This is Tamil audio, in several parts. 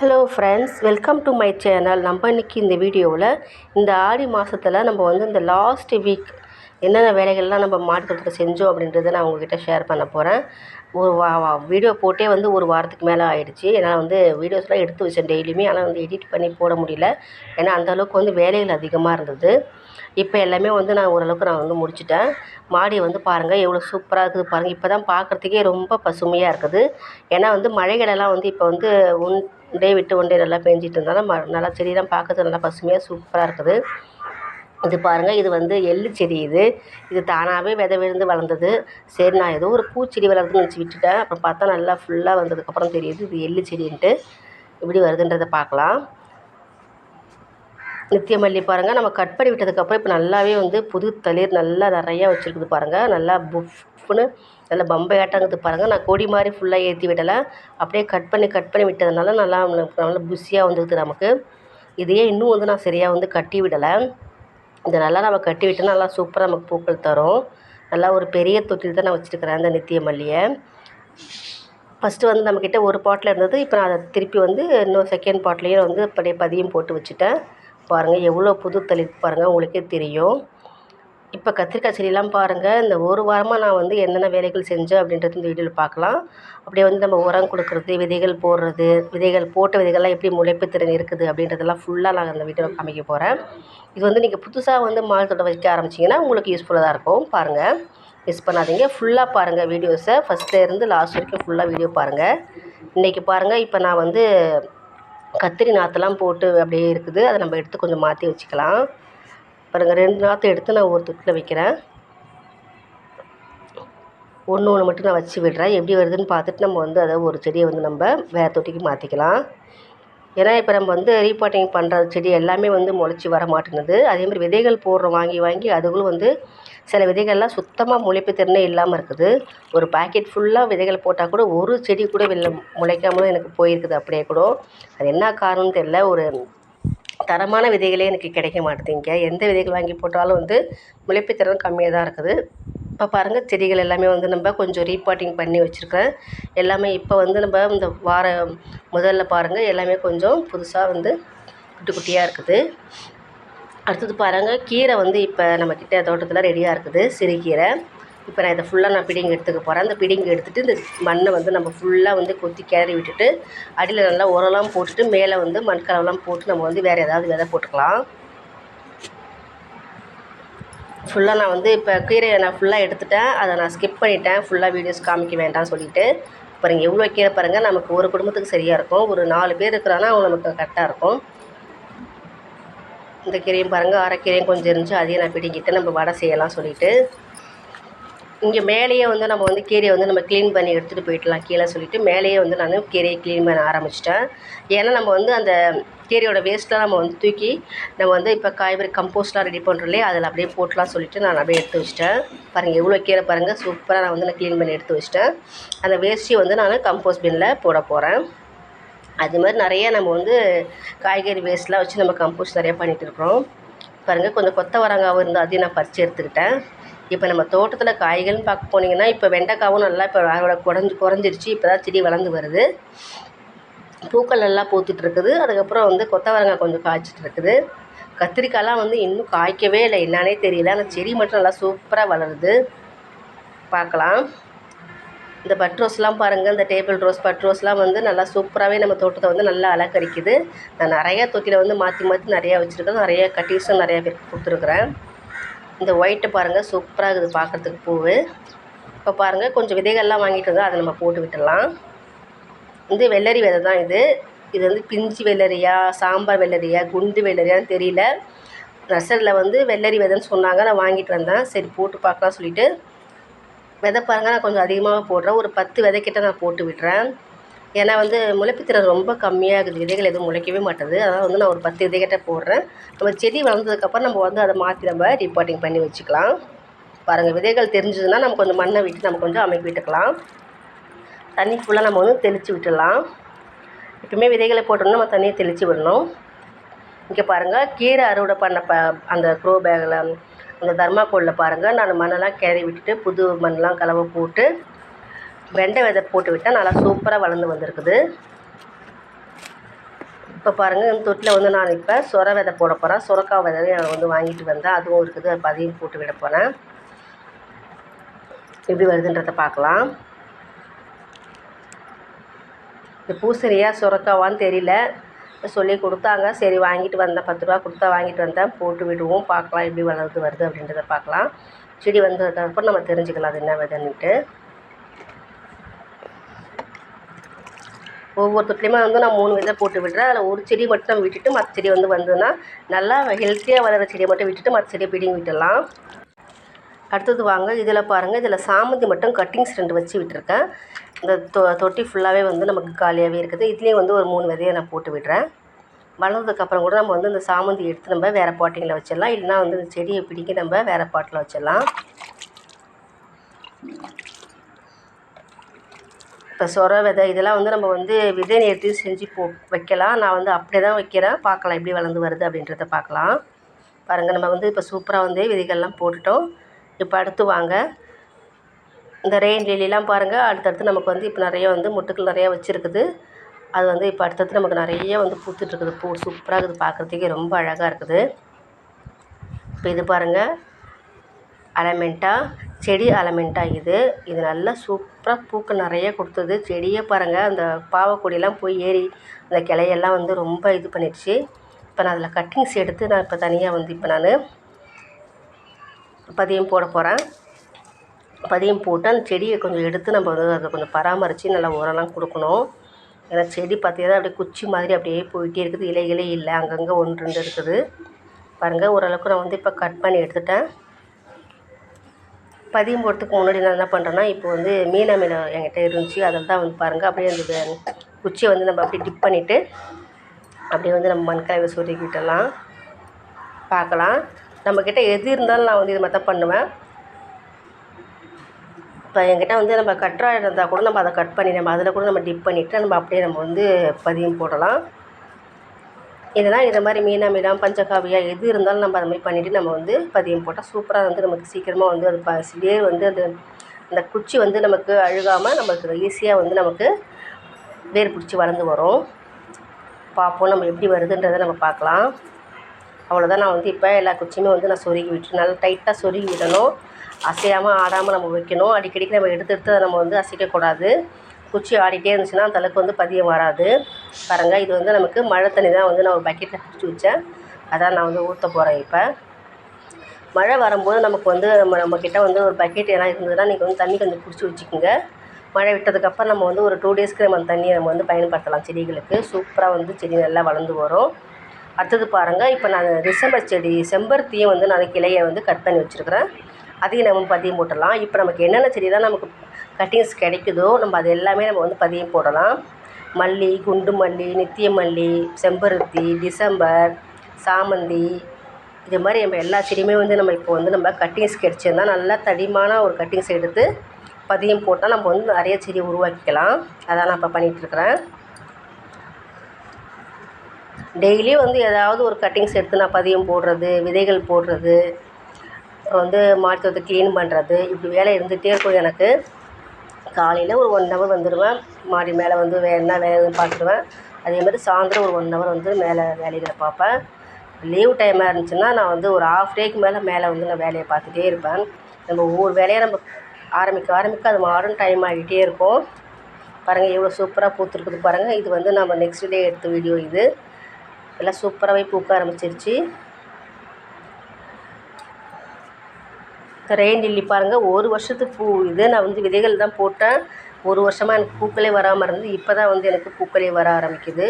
Hello friends welcome to my channel நம்ம இன்றைக்கி இந்த வீடியோவில் இந்த ஆடி மாதத்தில் நம்ம வந்து இந்த லாஸ்ட் வீக் என்னென்ன வேலைகள்லாம் நம்ம மாடி தோட்டத்தில் செஞ்சோம் அப்படின்றத நான் உங்ககிட்ட ஷேர் பண்ண போகிறேன் ஒரு வா வா வீடியோ போட்டே வந்து ஒரு வாரத்துக்கு மேலே ஆயிடுச்சு. என்னால் வந்து வீடியோஸ்லாம் எடுத்து வச்சேன் டெய்லியுமே. ஆனால் வந்து எடிட் பண்ணி போட முடியல. ஏன்னா அந்தளவுக்கு வந்து வேலைகள் அதிகமாக இருந்தது. இப்போ எல்லாமே வந்து நான் ஓரளவுக்கு நான் வந்து முடிச்சுட்டேன். மாடியை வந்து பாருங்கள் எவ்வளோ சூப்பராக இருக்குது பாருங்கள் இப்போ தான் பார்க்குறதுக்கே ரொம்ப பசுமையாக இருக்குது. ஏன்னா வந்து மழைகளெல்லாம் வந்து இப்போ வந்து உன் டே விட்டு ஒன்டே நல்லா பெஞ்சிட்டு இருந்தாலும் ம நல்லா செடியெல்லாம் பார்க்கறது நல்லா பசுமையாக சூப்பராக இருக்குது. இது பாருங்கள் இது வந்து எள்ளு செடி இது. இது தானாகவே விதை விழுந்து வளர்ந்தது. சரி நான் ஏதோ ஒரு பூச்செடி வளருதுன்னு வச்சு விட்டுட்டேன். அப்புறம் பார்த்தா நல்லா ஃபுல்லாக வந்ததுக்கப்புறம் தெரியுது இது எள்ளு செடின்ட்டு. இப்படி வருதுன்றதை பார்க்கலாம். நித்திய மல்லி பாருங்கள் நம்ம கட் பண்ணி விட்டதுக்கப்புறம் இப்போ நல்லாவே வந்து புது தளிர் நல்லா நிறையா வச்சுருக்குது பாருங்கள் நல்லா புஃப்னு நல்லா பம்பையாட்டங்குது பாருங்கள் நான் கொடி மாதிரி ஃபுல்லாக ஏற்றி விடலை. அப்படியே கட் பண்ணி கட் பண்ணி விட்டதுனால நல்லா நல்லா புஷியாக வந்துருக்குது நமக்கு. இதையே இன்னும் வந்து நான் சரியாக வந்து கட்டி விடலை. இதை நல்லா நம்ம கட்டி விட்டோம்னா நல்லா சூப்பராக நமக்கு பூக்கள் தரும். நல்லா ஒரு பெரிய தொட்டில் தான் நான் வச்சுருக்கிறேன் அந்த நித்திய மல்லியை ஃபஸ்ட்டு வந்து நம்மக்கிட்ட ஒரு பாட்டில் இருந்தது. இப்போ நான் அதை திருப்பி வந்து இன்னொரு செகண்ட் பாட்லேயும் வந்து அப்படியே பதியம் போட்டு வச்சுட்டேன். பாருங்கள் எவ்வளோ புது தளிர் பாருங்கள் உங்களுக்கே தெரியும். இப்போ கத்திரிக்காய் செடியெலாம் பாருங்கள் இந்த ஒரு வாரமாக நான் வந்து என்னென்ன வேலைகள் செஞ்சேன் அப்படின்றது இந்த வீடியோவில் பார்க்கலாம். அப்படியே வந்து நம்ம உரம் கொடுக்குறது விதைகள் போடுறது விதைகள் போட்ட விதைகள்லாம் எப்படி முளைப்பு திறன் இருக்குது அப்படின்றதெல்லாம் ஃபுல்லாக நான் அந்த வீடியோவில் காமிக்க போகிறேன் இது வந்து நீங்கள் புதுசாக வந்து மால் தோட்டம் வைக்க ஆரம்பிச்சிங்கன்னா உங்களுக்கு யூஸ்ஃபுல்லாக தான் இருக்கும். பாருங்கள் மிஸ் பண்ணாதீங்க. ஃபுல்லாக பாருங்கள் வீடியோஸை ஃபஸ்ட்லேருந்து லாஸ்ட் வரைக்கும் ஃபுல்லாக வீடியோ பாருங்கள் இன்றைக்கி பாருங்கள் இப்போ நான் வந்து கத்திரி நாற்றுலாம் போட்டு அப்படியே இருக்குது. அதை நம்ம எடுத்து கொஞ்சம் மாற்றி வச்சுக்கலாம். பாருங்கள் ரெண்டு நாற்று எடுத்து நான் ஒரு தொட்டில் வைக்கிறேன். ஒன்று ஒன்று மட்டும் நான் வச்சு விடுறேன். எப்படி வருதுன்னு பார்த்துட்டு நம்ம வந்து அதை ஒரு செடியை வந்து நம்ம வேறு தொட்டிக்கு மாற்றிக்கலாம் ஏன்னா இப்போ நம்ம வந்து ரீபாட்டிங் பண்ணுற செடி எல்லாமே வந்து முளைச்சி வர மாட்டேங்குது. அதேமாதிரி விதைகள் போடுறோம் வாங்கி வாங்கி அதுகளும் வந்து சில விதைகள்லாம் சுத்தமாக முளைப்பு திறனே இல்லாமல் இருக்குது. ஒரு பாக்கெட் ஃபுல்லாக விதைகள் போட்டால் கூட ஒரு செடி கூட வெளில முளைக்காமலும் எனக்கு போயிருக்குது அப்படியே கூட. அது என்ன காரணம்னு தெரில ஒரு தரமான விதைகளே எனக்கு கிடைக்க மாட்டேங்குங்க எந்த விதைகள் வாங்கி போட்டாலும் வந்து முளைப்பு திறன் கம்மியாக தான் இருக்குது. இப்போ பாருங்கள் செடிகள் எல்லாமே வந்து நம்ம கொஞ்சம் ரீபாட்டிங் பண்ணி வச்சுருக்கேன் எல்லாமே இப்போ வந்து நம்ம இந்த வார முதல்ல பாருங்கள் எல்லாமே கொஞ்சம் புதுசாக வந்து குட்டி குட்டியாக இருக்குது. அடுத்தது பாருங்கள் கீரை வந்து இப்போ நம்மக்கிட்ட தோட்டத்தில் ரெடியாக இருக்குது சிறுகீரை இப்போ நான் இதை ஃபுல்லாக நான் பிடிங்கி எடுத்துக்க போகிறேன் அந்த பிடிங்கி எடுத்துகிட்டு இந்த மண்ணை வந்து நம்ம ஃபுல்லாக வந்து கொத்தி கிளறி விட்டுட்டு அடியில் நல்லா உரம்லாம் போட்டுட்டு மேலே வந்து மண்கலவெல்லாம் போட்டு நம்ம வந்து வேறு ஏதாவது விதை போட்டுக்கலாம். ஃபுல்லாக நான் வந்து இப்போ கீரையை நான் ஃபுல்லாக எடுத்துட்டேன். அதை நான் ஸ்கிப் பண்ணிட்டேன். ஃபுல்லாக வீடியோஸ் காமிக்க வேண்டாம்னு சொல்லிட்டு. பாருங்கள் எவ்வளோ கீரை பாருங்கள் நமக்கு ஒரு குடும்பத்துக்கு சரியாக இருக்கும். ஒரு நாலு பேர் இருக்கிறாங்கன்னா அவங்க நமக்கு கரெக்டாக இருக்கும். இந்த கீரையும் பாருங்கள் அரைக்கீரையும் கொஞ்சம் இருந்துச்சு அதையும் நான் பிடிங்கிட்டு நம்ம வடை செய்யலாம் சொல்லிவிட்டு இங்கே மேலேயே வந்து நம்ம வந்து கீரையை வந்து நம்ம க்ளீன் பண்ணி எடுத்துகிட்டு போயிடலாம் கீழே சொல்லிவிட்டு மேலேயே வந்து நான் கீரையை க்ளீன் பண்ண ஆரம்பிச்சிட்டேன். ஏன்னா நம்ம வந்து அந்த கீரையோட வேஸ்ட்லாம் நம்ம வந்து தூக்கி நம்ம வந்து இப்போ காய்கறி கம்போஸ்ட்லாம் ரெடி பண்ணுறோம்லே அதில் அப்படியே போட்டலாம் சொல்லிவிட்டு நான் அப்படியே எடுத்து வச்சிட்டேன். பாருங்கள் எவ்வளோ கீரை பாருங்கள் சூப்பராக நான் வந்து நான் க்ளீன் பண்ணி எடுத்து வச்சிட்டேன். அந்த வேஸ்ட்டையும் வந்து நான் கம்போஸ்ட் பின்னில் போட போகிறேன் அது மாதிரி நிறைய நம்ம வந்து காய்கறி வேஸ்ட்லாம் வச்சு நம்ம கம்போஸ்ட் நிறையா பண்ணிகிட்டு இருக்கிறோம். பாருங்கள் கொஞ்சம் கொத்தவரங்காவும் இருந்தால் அதையும் நான் பறித்து எடுத்துக்கிட்டேன். இப்போ நம்ம தோட்டத்தில் காய்கள்னு பார்க்க போனீங்கன்னா இப்போ வெண்டைக்காவும் நல்லா இப்போ அதோட குறைஞ்சி குறைஞ்சிருச்சு. இப்போ தான் செடி வளர்ந்து வருது. பூக்கள் நல்லா பூத்துட்ருக்குது அதுக்கப்புறம் வந்து கொத்தவரங்காய் கொஞ்சம் காய்ச்சிட்டு இருக்குது. கத்திரிக்காய்லாம் வந்து இன்னும் காய்க்கவே இல்லை. என்னானே தெரியல. ஆனால் செடி மட்டும் நல்லா சூப்பராக வளருது. பார்க்கலாம். இந்த பட் ரோஸ்லாம் பாருங்கள் இந்த டேபிள் ரோஸ் பட் ரோஸ்லாம் வந்து நல்லா சூப்பராகவே நம்ம தோட்டத்தை வந்து நல்லா அலங்கரிக்குது. நான் நிறையா தொட்டியில் வந்து மாற்றி மாற்றி நிறையா வச்சுருக்கேன். நிறைய கட்டிங்ஸும் நிறையா பேருக்கு கொடுத்துருக்குறேன். இந்த ஒயிட்டு பாருங்கள் சூப்பராக இருக்குது பார்க்குறதுக்கு பூவு. இப்போ பாருங்கள் கொஞ்சம் விதைகள்லாம் வாங்கிட்டு வந்தால் அதை நம்ம போட்டு விட்டுடலாம். இது வெள்ளரி விதை தான் இது. இது வந்து பிஞ்சு வெள்ளரியா சாம்பார் வெள்ளரியா குண்டு வெள்ளரியான்னு தெரியல. நர்சரியில் வந்து வெள்ளரி விதைன்னு சொன்னாங்க. நான் வாங்கிட்டு வந்தேன். சரி போட்டு பார்க்கலாம் சொல்லிவிட்டு விதை பாருங்கள் நான் கொஞ்சம் அதிகமாக போடுறேன். ஒரு பத்து விதைக்கிட்ட நான் போட்டு விடுறேன். ஏன்னா வந்து முளைப்புத்திறன் ரொம்ப கம்மியாக இருக்குது. விதைகள் எதுவும் முளைக்கவே மாட்டுது. அதனால் வந்து நான் ஒரு பத்து விதைக்கிட்ட போடுறேன். நம்ம செடி வளர்ந்ததுக்கப்புறம் நம்ம வந்து அதை மாற்றி நம்ம ரிப்போர்ட்டிங் பண்ணி வச்சுக்கலாம். பாருங்கள் விதைகள் தெரிஞ்சதுன்னா நம்ம கொஞ்சம் மண்ணை விட்டு நம்ம கொஞ்சம் அமைக்கி விட்டுக்கலாம். தண்ணி ஃபுல்லாக நம்ம வந்து தெளித்து விட்டுடலாம். எப்பவுமே விதைகளை போட்டோம்னா நம்ம தண்ணியை தெளித்து விடணும். இங்கே பாருங்கள் கீரை அறுவடை பண்ண ப அந்த க்ரோ பேக்கில் அங்கே தர்மாக்கோலில் பாருங்கள் நான் மண்ணெல்லாம் கிளறி விட்டுட்டு புது மண்ணெலாம் கலவை போட்டு வெண்டை விதை போட்டு விட்டால் நல்லா சூப்பராக வளர்ந்து வந்திருக்குது. இப்போ பாருங்கள் இந்த தொட்டியில் வந்து நான் இப்போ சொர விதை போட போகிறேன் சுரக்காய் விதையும் நான் வந்து வாங்கிட்டு வந்தேன். அதுவும் இருக்குது. அப்போ அதையும் போட்டு விட போகிறேன் எப்படி வருதுன்றதை பார்க்கலாம். இந்த பூசணியா சுரக்காவான்னு தெரியல. சொல்லி கொடுத்தாங்க. சரி வாங்கிட்டு வந்தேன். பத்து ரூபா கொடுத்தா வாங்கிட்டு வந்தேன். போட்டு விடுவோம். பார்க்கலாம் எப்படி வளர்ந்து வருது அப்படின்றத பார்க்கலாம். செடி வந்ததுக்கப்புறம் நம்ம தெரிஞ்சுக்கலாம் அது என்ன விதைன்னுட்டு. ஒவ்வொரு தொட்டிலையுமே வந்து நான் மூணு விதை போட்டு விடுறேன். அதில் ஒரு செடி மட்டும் நம்ம விட்டுட்டு மற்ற செடி வந்து வந்ததுன்னா நல்லா ஹெல்த்தியாக வளர செடியை மட்டும் விட்டுட்டு மற்ற செடியை பிடிங்கி விட்டுடலாம். அடுத்தது வாங்க. இதில் பாருங்கள் இதில் சாமந்தி மட்டும் கட்டிங்ஸ் ரெண்டு வச்சு விட்டுருக்கேன். இந்த தொ தொட்டி ஃபுல்லாகவே வந்து நமக்கு காலியாகவே இருக்குது. இதுலேயும் வந்து ஒரு மூணு விதையை நான் போட்டு விடுறேன். வளர்ந்ததுக்கப்புறம் கூட நம்ம வந்து இந்த சாமந்தி எடுத்து நம்ம வேறு பாட்டிங்கில் வச்சிடலாம். இல்லைனா வந்து இந்த செடியை பிடிக்க நம்ம வேறு பாட்டில் வச்சிடலாம். இப்போ சொர விதை இதெல்லாம் வந்து நம்ம வந்து விதை நேர்த்தி செஞ்சு போ வைக்கலாம். நான் வந்து அப்படியே தான் வைக்கிறேன். பார்க்கலாம் எப்படி வளர்ந்து வருது அப்படின்றத பார்க்கலாம். பாருங்கள் நம்ம வந்து இப்போ சூப்பராக வந்து விதைகள்லாம் போட்டுட்டோம். இப்போ அடுத்து வாங்க. இந்த ரெயின் லிலிலாம் பாருங்கள் அடுத்தடுத்து நமக்கு வந்து இப்போ நிறைய வந்து மொட்டுக்கள் நிறையா வச்சுருக்குது. அது வந்து இப்போ அடுத்தடுத்து நமக்கு நிறைய வந்து பூத்துட்ருக்குது பூ சூப்பராக இருக்குது. பார்க்குறதுக்கே ரொம்ப அழகாக இருக்குது. இப்போ இது பாருங்கள் அலமெண்ட்டாக செடி அலமெண்ட்டாக இது. இது நல்லா சூப்பராக பூக்கள் நிறைய கொடுத்தது. செடியே பாருங்கள் அந்த பாவக்கொடியெல்லாம் போய் ஏறி அந்த கிளையெல்லாம் வந்து ரொம்ப இது பண்ணிடுச்சு. இப்போ நான் அதில் கட்டிங்ஸ் எடுத்து நான் இப்போ தனியாக வந்து இப்போ நான் பதியம் போட போகிறேன் பதியம் போட்டு அந்த செடியை கொஞ்சம் எடுத்து நம்ம வந்து அதை கொஞ்சம் பராமரித்து நல்லா உரம்லாம் கொடுக்கணும். ஏன்னா செடி பார்த்தீங்கன்னா அப்படியே குச்சி மாதிரி அப்படியே போயிட்டே இருக்குது. இலைகளே இல்லை. அங்கங்கே ஒன்று ரெண்டு இருக்குது. பாருங்கள் ஓரளவுக்கு நான் வந்து இப்போ கட் பண்ணி எடுத்துட்டேன். பதியம் போடுறதுக்கு முன்னாடி நான் என்ன பண்ணுறேன்னா இப்போ வந்து மீனா மீன் என்கிட்ட இருந்துச்சு. அதில் தான் வந்து பாருங்கள் அப்படியே அந்த குச்சியை வந்து நம்ம அப்படியே டிப் பண்ணிவிட்டு அப்படியே வந்து நம்ம மண்கலவை சொருகிட்டலாம் பார்க்கலாம். நம்மக்கிட்ட எது இருந்தாலும் நான் வந்து இது மாதிரி தான் பண்ணுவேன். இப்போ என்கிட்ட வந்து நம்ம கற்றாழை இருந்தால் கூட நம்ம அதை கட் பண்ணி நம்ம அதில் கூட நம்ம டிப் பண்ணிவிட்டு நம்ம அப்படியே நம்ம வந்து பதியம் போடலாம். இதெல்லாம் இதை மாதிரி மீனா மீனம் பஞ்சகாவியா எது இருந்தாலும் நம்ம அது மாதிரி பண்ணிவிட்டு நம்ம வந்து பதியம் போட்டால் சூப்பராக வந்து நமக்கு சீக்கிரமாக வந்து அது ப வந்து அது அந்த குச்சி வந்து நமக்கு அழுகாமல் நமக்கு ஈஸியாக வந்து நமக்கு வேர் பிடிச்சி வளர்ந்து வரும். பார்ப்போம் நம்ம எப்படி வருதுன்றதை நம்ம பார்க்கலாம். அவ்வளோதான் நான் வந்து இப்போ எல்லா குச்சியுமே வந்து நான் சொருகி விட்டு நல்லா டைட்டாக சொருகி விடணும். அசையாமல் ஆடாமல் நம்ம வைக்கணும். அடிக்கடிக்கு நம்ம எடுத்து எடுத்து அதை நம்ம வந்து அசைக்கக்கூடாது. குச்சி ஆடிட்டே இருந்துச்சுன்னா அந்தளவுக்கு வந்து பதியம் வராது பாருங்கள் இது வந்து நமக்கு மழை தண்ணி தான் வந்து நான் ஒரு பக்கெட்டில் பிடிச்சி வச்சேன். அதான் நான் வந்து ஊற்ற போகிறேன் இப்போ. மழை வரும்போது நமக்கு வந்து நம்ம நம்மக்கிட்ட வந்து ஒரு பக்கெட் எல்லாம் இருந்ததுன்னா நீங்கள் வந்து தண்ணி கொஞ்சம் பிடிச்சி வச்சுக்கோங்க. மழை விட்டதுக்கப்புறம் நம்ம வந்து ஒரு டூ டேஸ்க்கு நம்ம அந்த தண்ணியை நம்ம வந்து பயன்படுத்தலாம் செடிகளுக்கு. சூப்பராக வந்து செடி நல்லா வளர்ந்து வரும். அடுத்தது பாருங்கள் இப்போ நான் டிசம்பர் செடி செம்பருத்தியும் வந்து நான் கிளையை வந்து கட் பண்ணி வச்சுருக்கிறேன். அதையும் நம்ம பதியம் போட்டலாம் இப்போ நமக்கு என்னென்ன செடி தான் நமக்கு கட்டிங்ஸ் கிடைக்குதோ நம்ம அது எல்லாமே நம்ம வந்து பதியம் போடலாம். மல்லி குண்டு மல்லி நித்திய மல்லி செம்பருத்தி டிசம்பர் சாமந்தி இது மாதிரி நம்ம எல்லா செடியுமே வந்து நம்ம இப்போ வந்து நம்ம கட்டிங்ஸ் கிடச்சிருந்தா நல்லா தடிமான ஒரு கட்டிங்ஸ் எடுத்து பதியம் போட்டால் நம்ம வந்து நிறைய செடி உருவாக்கிக்கலாம். அதான் நான் இப்போ பண்ணிகிட்ருக்குறேன் டெய்லியும் வந்து ஏதாவது ஒரு கட்டிங்ஸ் எடுத்து நான் பதியம் போடுறது விதைகள் போடுறது அப்புறம் வந்து மாடி தோட்டத்தை க்ளீன் பண்ணுறது இப்படி வேலை இருந்துகிட்டே இருக்கும் எனக்கு. காலையில் ஒரு ஒன் ஹவர் வந்துடுவேன் மாடி மேலே வந்து வேறு என்ன வேலை எதுவும் பார்த்துருவேன் அதே மாதிரி சாயந்தரம் ஒரு ஒன் ஹவர் வந்து மேலே வேலைகளை பார்ப்பேன். லீவ் டைமாக இருந்துச்சுன்னா நான் வந்து ஒரு ஆஃப் டேக்கு மேலே மேலே வந்து நான் வேலையை பார்த்துட்டே இருப்பேன். நம்ம ஒவ்வொரு வேலையை நம்ம ஆரம்பிக்க ஆரம்பிக்க அது மாறும் டைம் ஆகிட்டே இருக்கும். பாருங்கள் எவ்வளோ சூப்பராக பூத்துருக்குது பாருங்கள் இது வந்து நம்ம நெக்ஸ்ட் டே எடுத்த வீடியோ இது. எல்லாம் சூப்பராகவே பூக்க ஆரம்பிச்சிருச்சு. ரெயின் லில்லி பாருங்கள் ஒரு வருஷத்துக்கு பூ இது நான் வந்து விதைகள் தான் போட்டேன். ஒரு வருஷமாக எனக்கு பூக்களே வராமல் இருந்து இப்போ தான் வந்து எனக்கு பூக்களே வர ஆரம்பிக்குது.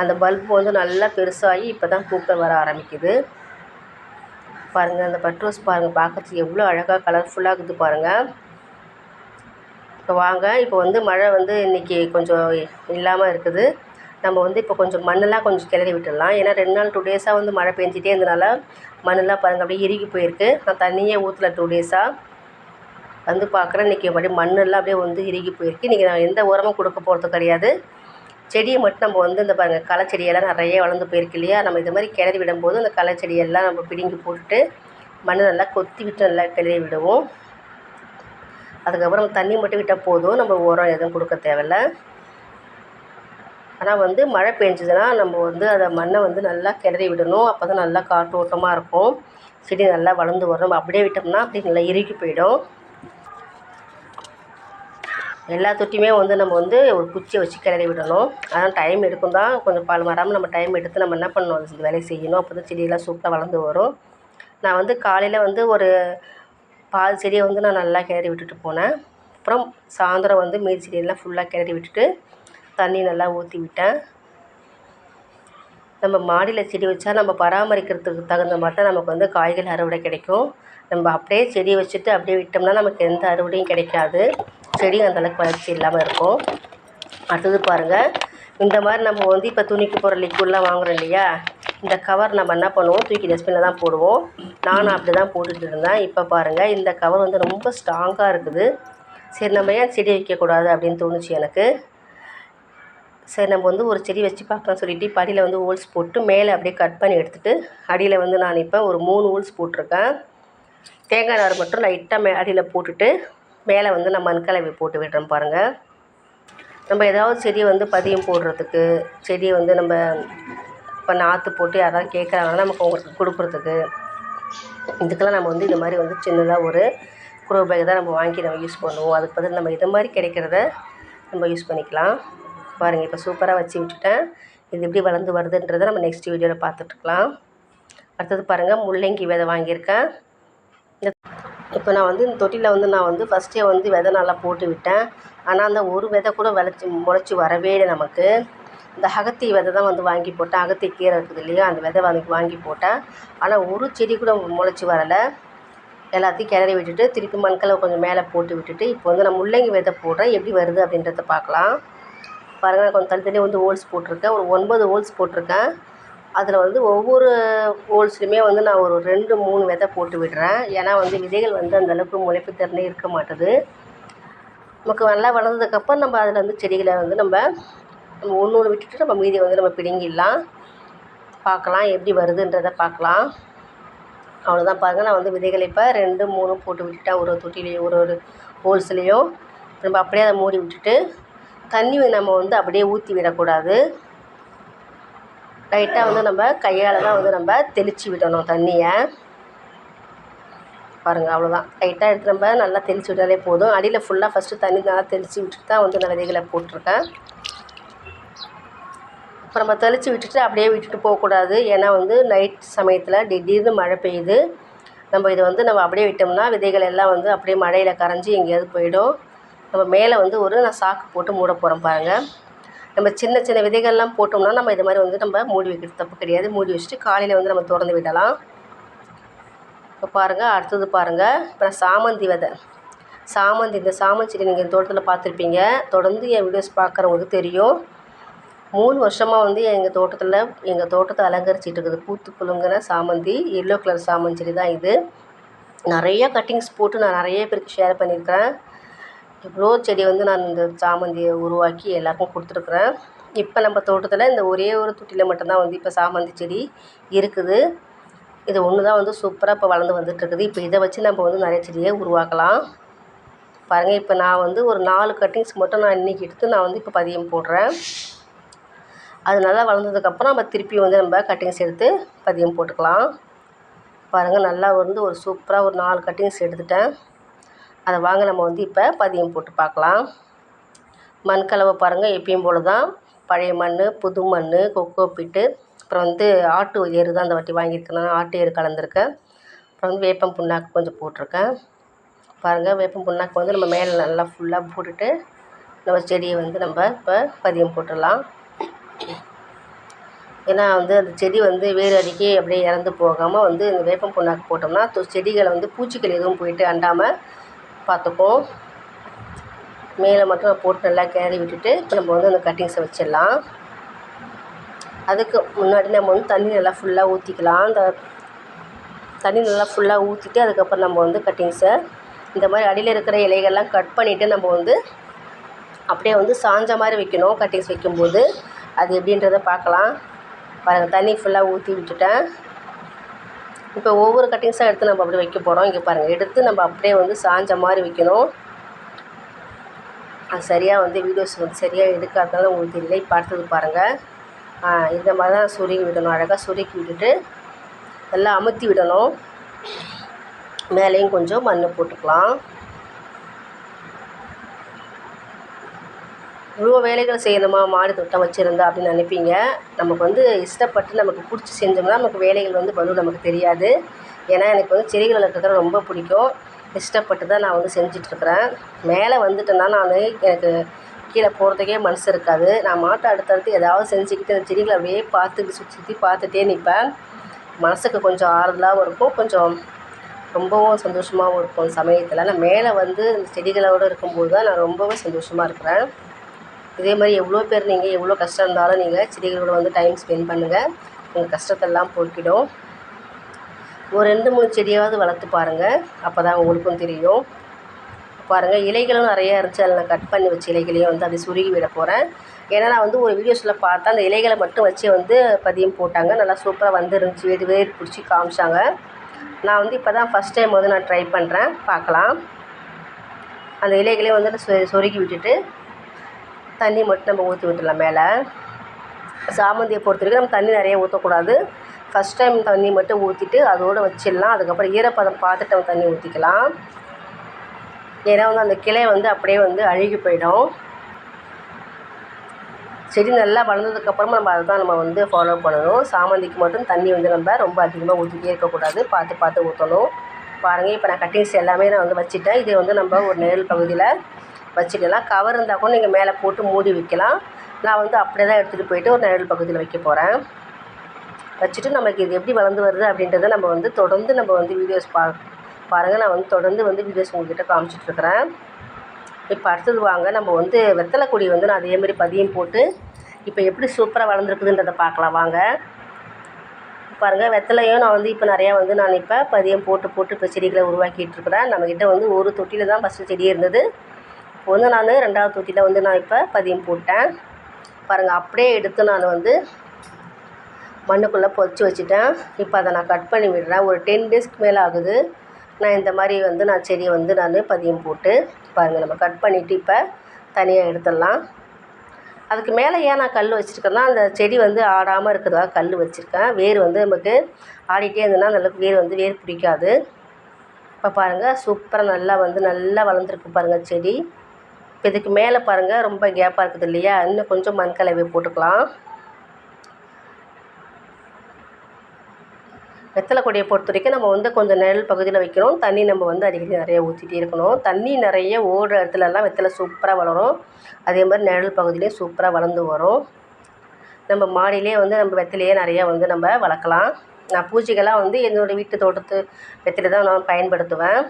அந்த பல்பு வந்து நல்லா பெருசாகி இப்போ தான் பூக்கள் வர ஆரம்பிக்குது. பாருங்கள் அந்த பட்ரோஸ் பாருங்கள் பார்க்கறதுக்கு எவ்வளோ அழகாக கலர்ஃபுல்லாக இருக்குது பாருங்கள் இப்போ வாங்க இப்போ வந்து மழை வந்து இன்றைக்கி கொஞ்சம் இல்லாமல் இருக்குது. நம்ம வந்து இப்போ கொஞ்சம் மண்ணெல்லாம் கொஞ்சம் கிளறி விட்டுடலாம். ஏன்னா ரெண்டு நாள் டூ டேஸாக வந்து மழை பெஞ்சிட்டே இருந்தனால மண்ணெல்லாம் பாருங்கள் அப்படியே இறுகி போயிருக்கு. நான் தண்ணியே ஊற்றல டூ டேஸாக வந்து பார்க்குறேன் இன்றைக்கி அப்படியே மண்ணெல்லாம் அப்படியே வந்து இறுகி போயிருக்கு. இன்றைக்கி நான் எந்த உரமும் கொடுக்க போகிறது கிடையாது. செடியை மட்டும் நம்ம வந்து இந்த பாருங்கள் களை செடியெல்லாம் நிறைய வளர்ந்து போயிருக்கு இல்லையா? நம்ம இது மாதிரி கிளறி விடும்போது அந்த களை செடியெல்லாம் நம்ம பிடுங்கி போட்டுட்டு மண் நல்லா கொத்தி விட்டு நல்லா கிளறி விடுவோம். அதுக்கப்புறம் தண்ணி மட்டும் விட்டால் போதும். நம்ம உரம் எதுவும் கொடுக்க தேவையில்ல. ஆனால் வந்து மழை பெஞ்சிதுன்னா நம்ம வந்து அதை மண்ணை வந்து நல்லா கிளறி விடணும். அப்போ தான் நல்லா காற்றோட்டமாக இருக்கும். செடி நல்லா வளர்ந்து வரும். நம்ம அப்படியே விட்டோம்னா அப்படியே நல்லா இறுகி போயிடும். எல்லா தொட்டியுமே வந்து நம்ம வந்து ஒரு குச்சியை வச்சு கிளறி விடணும். அதான் டைம் எடுக்கும் தான். கொஞ்சம் பால் வராமல் நம்ம டைம் எடுத்து நம்ம என்ன பண்ணணும்? அந்த வேலையை செய்யணும். அப்போ தான் செடியெல்லாம் சூப்பராக வளர்ந்து வரும். நான் வந்து காலையில் வந்து ஒரு பால் செடியை வந்து நான் நல்லா கிளறி விட்டுட்டு போனேன். அப்புறம் சாயந்தரம் வந்து மீதி செடியெல்லாம் ஃபுல்லாக கிளறி விட்டுட்டு தண்ணி நல்லா ஊற்றி விட்டேன். நம்ம மாடியில் செடி வச்சா நம்ம பராமரிக்கிறதுக்கு தகுந்த மாதிரி தான் நமக்கு வந்து காய்கள் அறுவடை கிடைக்கும். நம்ம அப்படியே செடி வச்சுட்டு அப்படியே விட்டோம்னா நமக்கு எந்த அறுவடையும் கிடைக்காது. செடி அந்தளவுக்கு வளர்ச்சி இல்லாமல் இருக்கும். அடுத்தது பாருங்கள் இந்த மாதிரி நம்ம வந்து இப்போ துணிக்கு போகிற லிக்விட்லாம் வாங்குறோம் இல்லையா? இந்த கவர் நம்ம என்ன பண்ணுவோம்? தூக்கி டஸ்ட்பினில் தான் போடுவோம். நானும் அப்படி தான் போட்டுட்டு இருந்தேன். இப்போ பாருங்கள் இந்த கவர் வந்து ரொம்ப ஸ்ட்ராங்காக இருக்குது. சரி நம்ம ஏன் செடி வைக்கக்கூடாது அப்படின்னு தோணுச்சு எனக்கு. சரி நம்ம வந்து ஒரு செடி வச்சு பார்க்கலாம் சொல்லிட்டு இப்போ அடியில் வந்து ஹோல்ஸ் போட்டு மேலே அப்படியே கட் பண்ணி எடுத்துகிட்டு அடியில் வந்து நான் இப்போ ஒரு மூணு ஹோல்ஸ் போட்டிருக்கேன். தேங்காய் நார் மட்டும் லைட்டாக மே அடியில் போட்டுட்டு மேலே வந்து நான் மண்கலவை போட்டு விடுறோம் பாருங்கள் நம்ம ஏதாவது செடியை வந்து பதியம் போடுறதுக்கு செடியை வந்து நம்ம இப்போ நாற்று போட்டு யாராவது கேட்குறாங்கன்னா நமக்கு அவங்களுக்கு கொடுக்குறதுக்கு இதுக்கெல்லாம் நம்ம வந்து இந்த மாதிரி வந்து சின்னதாக ஒரு குரோ பேக் தான் நம்ம வாங்கி நம்ம யூஸ் பண்ணுவோம். அதுக்கு பதில் நம்ம இது மாதிரி கிடைக்கிறத நம்ம யூஸ் பண்ணிக்கலாம். பாருங்கள் இப்போ சூப்பராக வச்சு விட்டுட்டேன். இது எப்படி வளர்ந்து வருதுன்றதை நம்ம நெக்ஸ்ட் வீடியோவில் பார்த்துட்ருக்கலாம் அடுத்தது பாருங்கள் முள்ளங்கி விதை வாங்கியிருக்கேன். இந்த இப்போ நான் வந்து இந்த தொட்டியில் வந்து நான் வந்து ஃபஸ்ட்டே வந்து விதை நல்லா போட்டு விட்டேன். ஆனால் அந்த ஒரு விதை கூட விளைச்சி முளைச்சி வரவே இல்லை நமக்கு. இந்த அகத்தி விதை தான் வந்து வாங்கி போட்டேன். அகத்தி கீரை இருக்குது இல்லையா அந்த விதை வாங்கி வாங்கி போட்டேன். ஆனால் ஒரு செடி கூட முளைச்சி வரலை. எல்லாத்தையும் கிளறி விட்டுட்டு திருப்பி மண்களை கொஞ்சம் மேலே போட்டு விட்டுட்டு இப்போ வந்து நான் முள்ளங்கி விதை போடுறேன். எப்படி வருது அப்படின்றத பார்க்கலாம். பாருங்கள் கொஞ்சம் தனித்தனியாக வந்து ஹோல்ஸ் போட்டிருக்கேன். ஒரு ஒன்பது ஹோல்ஸ் போட்டிருக்கேன். அதில் வந்து ஒவ்வொரு ஹோல்ஸ்லையுமே வந்து நான் ஒரு ரெண்டு மூணு விதை போட்டு விடுறேன். ஏன்னா வந்து விதைகள் வந்து அந்தளவுக்கு முளைப்பு திறனே இருக்க மாட்டுது. நமக்கு நல்லா வளர்ந்ததுக்கப்புறம் நம்ம அதில் வந்து செடிகளை வந்து நம்ம நம்ம ஒன்று ஒன்று விட்டுட்டு நம்ம மீதியை வந்து நம்ம பிடுங்கிடலாம். பார்க்கலாம் எப்படி வருதுன்றதை பார்க்கலாம். அவ்வளோதான் பாருங்கள் நான் வந்து விதைகளை இப்போ ரெண்டு மூணு போட்டு விட்டுட்டேன். ஒரு ஒரு தொட்டிலையும் ஒரு ஒரு ஹோல்ஸ்லேயும் நம்ம அப்படியே அதை மூடி விட்டுட்டு தண்ணி நம்ம வந்து அப்படியே ஊற்றி விடக்கூடாது. லைட்டாக வந்து நம்ம கையால் தான் வந்து நம்ம தெளித்து விடணும் தண்ணியை. பாருங்கள் அவ்வளோதான் லைட்டாக எடுத்து நம்ம நல்லா தெளித்து விட்டாலே போதும். அடியில் ஃபுல்லாக ஃபஸ்ட்டு தண்ணி நல்லா தெளித்து விட்டுட்டு தான் வந்து நான் விதைகளை போட்டிருக்கேன். இப்போ நம்ம தெளித்து விட்டுட்டு அப்படியே விட்டுட்டு போகக்கூடாது. ஏன்னா வந்து நைட் சமயத்தில் திடீர்னு மழை பெய்யுது. நம்ம இதை வந்து நம்ம அப்படியே விட்டோம்னா விதைகள் எல்லாம் வந்து அப்படியே மழையில் கரைஞ்சி எங்கேயாவது போயிடும். நம்ம மேலே வந்து ஒரு நான் சாக்கு போட்டு மூட போகிறோம் பாருங்கள் நம்ம சின்ன சின்ன விதைகள்லாம் போட்டோம்னா நம்ம இது மாதிரி வந்து நம்ம மூடி வைக்கிறது தப்பு கிடையாது. மூடி வச்சுட்டு காலையில் வந்து நம்ம திறந்து விடலாம். இப்போ பாருங்கள் அடுத்தது பாருங்கள் இப்போ நான் சாமந்தி விதை. சாமந்தி இந்த சாமந்தி செடி நீங்கள் தோட்டத்தில் பார்த்துருப்பீங்க. தொடர்ந்து என் வீடியோஸ் பார்க்குறவங்களுக்கு தெரியும். மூணு வருஷமாக வந்து எங்கள் தோட்டத்தில் எங்கள் தோட்டத்தை அலங்கரிச்சிட்டு இருக்குது. பூத்து குலுங்கின சாமந்தி எல்லோ கலர் சாமந்தி செடி தான் இது. நிறைய கட்டிங்ஸ் போட்டு நான் நிறைய பேருக்கு ஷேர் பண்ணியிருக்கிறேன். எவ்வளோ செடி வந்து நான் இந்த சாமந்தியை உருவாக்கி எல்லாருக்கும் கொடுத்துருக்குறேன். இப்போ நம்ம தோட்டத்தில் இந்த ஒரே ஒரு தொட்டியில் மட்டும்தான் வந்து இப்போ சாமந்தி செடி இருக்குது. இது ஒன்று தான் வந்து சூப்பராக இப்போ வளர்ந்து வந்துட்டுருக்குது. இப்போ இதை வச்சு நம்ம வந்து நிறைய செடியை உருவாக்கலாம். பாருங்கள் இப்போ நான் வந்து ஒரு நாலு கட்டிங்ஸ் மட்டும் நான் இன்றைக்கி எடுத்து நான் வந்து இப்போ பதியம் போடுறேன். அது நல்லா வளர்ந்ததுக்கப்புறம் நம்ம திருப்பி வந்து நம்ம கட்டிங்ஸ் எடுத்து பதியம் போட்டுக்கலாம். பாருங்கள் நல்லா வந்து ஒரு சூப்பராக ஒரு நாலு கட்டிங்ஸ் எடுத்துட்டேன். அதை வாங்க நம்ம வந்து இப்போ பதியம் போட்டு பார்க்கலாம். மண் கலவை பாருங்கள் எப்பயும் போல் தான் பழைய மண் புது மண் கொக்கோ பிட்டு அப்புறம் வந்து ஆட்டு எரு தான் அந்த வாட்டி வாங்கியிருக்கேன். நான் ஆட்டு எரு கலந்துருக்கேன். அப்புறம் வந்து வேப்பம் புண்ணாக்கு கொஞ்சம் போட்டிருக்கேன். பாருங்கள் வேப்பம் புண்ணாக்கு வந்து நம்ம மேலே நல்லா ஃபுல்லாக போட்டுட்டு நம்ம செடியை வந்து நம்ம இப்போ பதியம் போட்டுடலாம். ஏன்னா வந்து அந்த செடி வந்து வேர் அடிக்கி அப்படியே இறந்து போகாமல் வந்து இந்த வேப்பம் புண்ணாக்கு போட்டோம்னா செடிகளை வந்து பூச்சிகள் எதுவும் போயிட்டு அண்டாமல் பார்த்துக்கும் மேலே மட்டும் போட்டு நல்லா கிளறி விட்டுட்டு இப்போ நம்ம வந்து அந்த கட்டிங்ஸை வச்சிடலாம். அதுக்கு முன்னாடி நம்ம வந்து தண்ணி நல்லா ஃபுல்லாக ஊற்றிக்கலாம் அந்த தண்ணி நல்லா ஃபுல்லாக ஊற்றிட்டு அதுக்கப்புறம் நம்ம வந்து கட்டிங்ஸை இந்த மாதிரி அடியில் இருக்கிற இலைகள்லாம் கட் பண்ணிவிட்டு நம்ம வந்து அப்படியே வந்து சாஞ்ச மாதிரி வைக்கணும் கட்டிங்ஸ் வைக்கும்போது. அது எப்படின்றத பார்க்கலாம். பாருங்கள் தண்ணி ஃபுல்லாக ஊற்றி விட்டுட்டேன். இப்போ ஒவ்வொரு கட்டிங்ஸாக எடுத்து நம்ம அப்படி வைக்க போகிறோம் இங்கே பாருங்கள் எடுத்து நம்ம அப்படியே வந்து சாஞ்ச மாதிரி வைக்கணும். அது சரியாக வந்து வீடியோஸ் வந்து சரியாக எடுக்காதனால உங்களுக்கு தெரியல. இப்போ அடுத்தது பாருங்கள் இந்த மாதிரி தான் சுருக்கி விடணும். அழகாக சுருக்கி விட்டுட்டு எல்லாம் அமுத்தி விடணும். மேலேயும் கொஞ்சம் மண் போட்டுக்கலாம். இவ்வளோ வேலைகள் செய்யணுமா? மாடி தோட்டம் வச்சுருந்தா அப்படின்னு நினைப்பீங்க. நமக்கு வந்து இஷ்டப்பட்டு நமக்கு பிடிச்சி செஞ்சோம்னா நமக்கு வேலைகள் வந்து பலு நமக்கு தெரியாது. ஏன்னா எனக்கு வந்து செடிகள் வளர்க்குறது ரொம்ப பிடிக்கும். இஷ்டப்பட்டு தான் நான் வந்து செஞ்சிட்ருக்கிறேன். மேலே வந்துட்டேன்னா நான் எனக்கு கீழே போகிறதுக்கே மனசு இருக்காது. நான் மாட்டை அடுத்தடுத்து ஏதாவது செஞ்சுக்கிட்டு அந்த செடிகளை அப்படியே பார்த்து சுற்றி சுற்றி பார்த்துட்டே நிற்பேன். மனதுக்கு கொஞ்சம் ஆறுதலாகவும் இருக்கும். கொஞ்சம் ரொம்பவும் சந்தோஷமாகவும் இருக்கும் சமயத்தில். நான் மேலே வந்து இந்த செடிகளோடு இருக்கும்போது தான் நான் ரொம்பவே சந்தோஷமாக இருக்கிறேன். இதே மாதிரி எவ்வளோ பேர் நீங்கள் எவ்வளோ கஷ்டம் இருந்தாலும் நீங்கள் செடிகளோட வந்து டைம் ஸ்பெண்ட் பண்ணுங்கள் உங்கள் கஷ்டத்தெல்லாம் போக்கிடும். ஒரு ரெண்டு மூணு செடியாவது வளர்த்து பாருங்கள் அப்போ தான் உங்களுக்கும் தெரியும். பாருங்கள் இலைகளும் நிறையா இருந்துச்சு. அதில் நான் கட் பண்ணி வச்ச இலைகளையும் வந்து அதை சுருகி விட போகிறேன் ஏன்னா நான் வந்து ஒரு வீடியோஸில் பார்த்தா அந்த இலைகளை மட்டும் வச்சு வந்து பதியம் போட்டாங்க. நல்லா சூப்பராக வந்துருந்துச்சு. வேறு வேர் பிடிச்சி காமிச்சாங்க. நான் வந்து இப்போ தான் ஃபஸ்ட் டைம் வந்து நான் ட்ரை பண்ணுறேன் பார்க்கலாம். அந்த இலைகளையும் வந்து சொ சொருகி விட்டுட்டு தண்ணி மட்டும் நம்ம ஊற்றி விட்டுடலாம் மேலே. சாமந்தியை பொறுத்த வரைக்கும் நம்ம தண்ணி நிறைய ஊற்றக்கூடாது ஃபஸ்ட் டைம் தண்ணி மட்டும் ஊற்றிட்டு அதோடு வச்சிடலாம். அதுக்கப்புறம் ஈரப்பதம் பார்த்துட்டு நம்ம தண்ணி ஊற்றிக்கலாம் ஏன்னா வந்து அந்த கிளை வந்து அப்படியே வந்து அழுகி போயிடும். செடி நல்லா வளர்ந்ததுக்கப்புறமா நம்ம அதை தான் நம்ம வந்து ஃபாலோ பண்ணணும். சாமந்திக்கு மட்டும் தண்ணி வந்து நம்ம ரொம்ப அதிகமாக ஊற்றிட்டே இருக்கக்கூடாது. பார்த்து பார்த்து ஊற்றணும் பாருங்கள் இப்போ நான் கட்டிங்ஸ் எல்லாமே நான் வந்து வச்சுட்டேன். இதை வந்து நம்ம ஒரு நிழல் பகுதியில் வச்சுக்கலாம் கவர் இருந்தால் கூட நீங்கள் மேலே போட்டு மூடி வைக்கலாம். நான் வந்து அப்படியே தான் எடுத்துகிட்டு போயிட்டு ஒரு நிழல் பகுதியில் வைக்க போகிறேன் வச்சுட்டு நமக்கு இது எப்படி வளர்ந்து வருது அப்படின்றத நம்ம வந்து தொடர்ந்து நம்ம வந்து வீடியோஸ் பா பாருங்கள் நான் வந்து தொடர்ந்து வந்து வீடியோஸ் உங்கள்கிட்ட காமிச்சிட்ருக்கிறேன் இப்போ அடுத்தது வாங்க. நம்ம வந்து வெத்தலை கொடி வந்து நான் அதேமாரி பதியம் போட்டு இப்போ எப்படி சூப்பராக வளர்ந்துருக்குதுன்றதை பார்க்கலாம். வாங்க. பாருங்கள் வெத்தலையும் நான் வந்து இப்போ நிறையா வந்து நான் இப்போ பதியம் போட்டு போட்டு இப்போ செடிகளை உருவாக்கிட்டு இருக்கிறேன். நம்மக்கிட்ட வந்து ஒரு தொட்டியில் தான் ஃபஸ்ட்டு செடி இருந்தது. இப்போ வந்து நான் ரெண்டாவது தொட்டியில் வந்து நான் இப்போ பதியம் போட்டேன். பாருங்கள் அப்படியே எடுத்து நான் வந்து மண்ணுக்குள்ளே பொறிச்சு வச்சுட்டேன். இப்போ அதை நான் கட் பண்ணி விடுறேன். ஒரு டென் டேஸ்க்கு மேலே ஆகுது. நான் இந்த மாதிரி வந்து நான் செடியை வந்து நான் பதியம் போட்டு பாருங்கள் நம்ம கட் பண்ணிவிட்டு இப்போ தனியாக எடுத்துடலாம். அதுக்கு மேலே ஏன் நான் கல் வச்சுருக்கேன்னா அந்த செடி வந்து ஆடாமல் இருக்கிறதாக கல் வச்சுருக்கேன். வேர் வந்து நமக்கு ஆடிட்டே இருந்ததுன்னா அந்தளவுக்கு வேர் வந்து வேர் பிடிக்காது. இப்போ பாருங்கள் சூப்பராக நல்லா வந்து நல்லா வளர்ந்துருக்கு பாருங்கள் செடி. இதுக்கு மேலே பாருங்கள் ரொம்ப கேப்பாக இருக்குது இல்லையா? இன்னும் கொஞ்சம் மண் கலவை போட்டுக்கலாம். வெத்தலை கொடியை பொறுத்த வரைக்கும் நம்ம வந்து கொஞ்சம் நிழல் பகுதியில் வைக்கணும். தண்ணி நம்ம வந்து அடிக்கடி நிறைய ஊற்றிட்டே இருக்கணும். தண்ணி நிறைய ஓடுற இடத்துலலாம் வெத்தலை சூப்பராக வளரும். அதே மாதிரி நிழல் பகுதியிலையும் சூப்பராக வளர்ந்து வரும். நம்ம மாடியிலே வந்து நம்ம வெத்தலையே நிறையா வந்து நம்ம வளர்க்கலாம். நான் பூஜைகள்லாம் வந்து என்னோடய வீட்டு தோட்டத்து வெத்தலை தான் நான் பயன்படுத்துவேன்.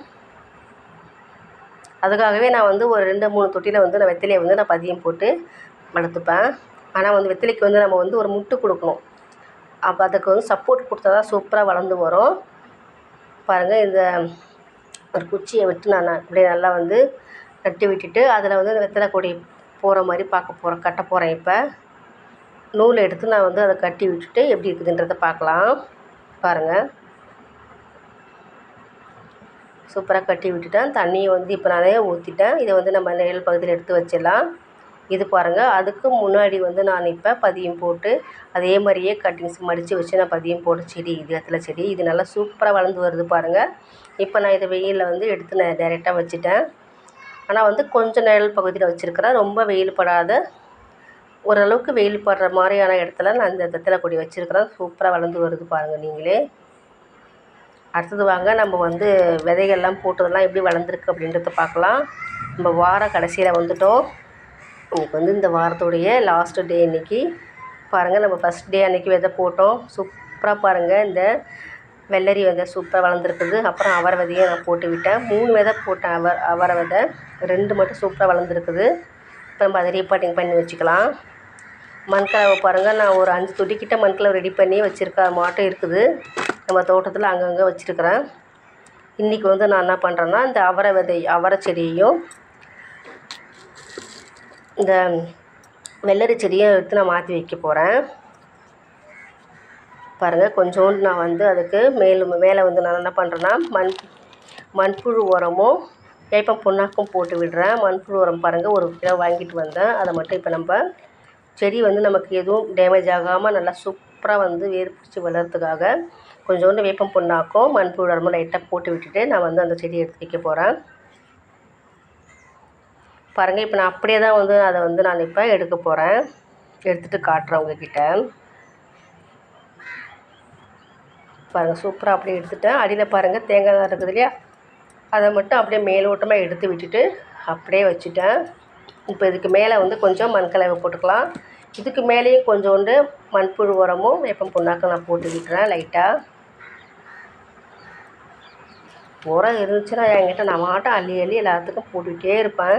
அதுக்காகவே நான் வந்து ஒரு ரெண்டு மூணு தொட்டியில் வந்து நான் வெத்தலையை வந்து நான் பதியம் போட்டு வளர்த்துப்பேன். ஆனால் வந்து வெற்றிலைக்கு வந்து நம்ம வந்து ஒரு முட்டு கொடுக்கணும். அப்போ அதுக்கு வந்து சப்போர்ட் கொடுத்தா தான் சூப்பராக வளர்ந்து வரும். பாருங்கள் இந்த ஒரு குச்சியை விட்டு நான் அப்படியே நல்லா வந்து நட்டு விட்டுட்டு அதில் வந்து இந்த வெத்தலை கொடி போகிற மாதிரி பார்க்க போகிறேன் கட்ட போகிறேன் இப்போ. நூல் எடுத்து நான் வந்து அதை கட்டி விட்டுட்டு எப்படி இருக்குதுன்றதை பார்க்கலாம். பாருங்கள் சூப்பராக கட்டி விட்டுட்டேன். தண்ணியை வந்து இப்போ நிறைய ஊற்றிட்டேன் இதை வந்து நம்ம நிழல் பகுதியில் எடுத்து வச்சிடலாம். இது பாருங்கள் அதுக்கு முன்னாடி வந்து நான் இப்போ பதியம் போட்டு அதே மாதிரியே கட்டிங்ஸ் மடித்து வச்சு நான் பதியம் போட்டு செடி இது இடத்துல செடி. இது நல்லா சூப்பராக வளர்ந்து வருது பாருங்கள் இப்போ நான் இதை வெயிலில் வந்து எடுத்து நான் டைரெக்டாக வச்சுட்டேன். ஆனால் வந்து கொஞ்சம் நிழல் பகுதியில் வச்சுருக்கிறேன். ரொம்ப வெயில் படாத ஓரளவுக்கு வெயில் படுற மாதிரியான இடத்துல நான் இந்த இடத்துல கொடி வச்சுருக்கிறேன். சூப்பராக வளர்ந்து வருது பாருங்கள் நீங்களே. அடுத்தது வாங்க நம்ம வந்து விதைகள்லாம் போட்டதெல்லாம் எப்படி வளர்ந்துருக்கு அப்படின்றத பார்க்கலாம். நம்ம வார கடைசியில் வந்துட்டோம். இன்றைக்கி வந்து இந்த வாரத்துடைய லாஸ்ட்டு டே இன்றைக்கி பாருங்கள் நம்ம ஃபஸ்ட் டே அன்றைக்கி விதை போட்டோம். சூப்பராக பாருங்கள் இந்த வெள்ளரி விதை சூப்பராக வளர்ந்துருக்குது. அப்புறம் அவர விதையும் நான் போட்டு விட்டேன். மூணு விதை போட்டேன் அவர் அவரை விதை. ரெண்டு மட்டும் சூப்பராக வளர்ந்துருக்குது. இப்போ நம்ம அதை ரீபாட்டிங் பண்ணி வச்சுக்கலாம். மண்கலவை பாருங்கள் நான் ஒரு அஞ்சு துடிக்கிட்ட மண்கலவை ரெடி பண்ணி வச்சுருக்க மாட்டம் இருக்குது. நம்ம தோட்டத்தில் அங்கங்கே வச்சுருக்கிறேன். இன்றைக்கி வந்து நான் என்ன பண்ணுறேன்னா இந்த அவரை விதை அவரை செடியையும் இந்த வெள்ளரி செடியை எடுத்து நான் மாற்றி வைக்க போகிறேன் பாருங்கள் கொஞ்சோண்டு நான் வந்து அதுக்கு மேலும் மேலே வந்து நான் என்ன பண்ணுறேன்னா மண் மண்புழு உரமும் வேப்பம் புண்ணாக்கும் போட்டு விடுறேன். மண்புழு உரம் பாருங்கள் ஒரு கிலோ வாங்கிட்டு வந்தேன். அதை மட்டும் இப்போ நம்ம செடி வந்து நமக்கு எதுவும் டேமேஜ் ஆகாமல் நல்லா சூப்பராக வந்து வேர் பிடிச்சி வளர்கிறதுக்காக கொஞ்சோண்டு வேப்பம் புண்ணாக்கும் மண்புழு உரமும் லைட்டாக போட்டு விட்டுட்டு நான் வந்து அந்த செடியை எடுத்து வைக்க போகிறேன் பாருங்கள் இப்போ நான் அப்படியே தான் வந்து அதை வந்து நான் இப்போ எடுக்க போகிறேன் எடுத்துகிட்டு காட்டுறேன் உங்ககிட்ட. பாருங்கள் சூப்பராக அப்படியே எடுத்துட்டேன். அடியில் பாருங்கள் தேங்காய் தான் இருக்குது இல்லையா? அதை மட்டும் அப்படியே மேலோட்டமாக எடுத்து விட்டுட்டு அப்படியே வச்சுட்டேன். இப்போ இதுக்கு மேலே வந்து கொஞ்சம் மண்கலவை போட்டுக்கலாம். இதுக்கு மேலேயும் கொஞ்சோண்டு மண்புழு உரமும் வேப்பம் புண்ணாக்கும் நான் போட்டு விட்டுறேன் லைட்டாக உரம் இருந்துச்சுன்னா என்கிட்ட நான் மாட்டம் அள்ளி அள்ளி எல்லாத்துக்கும் போட்டுக்கிட்டே இருப்பேன்.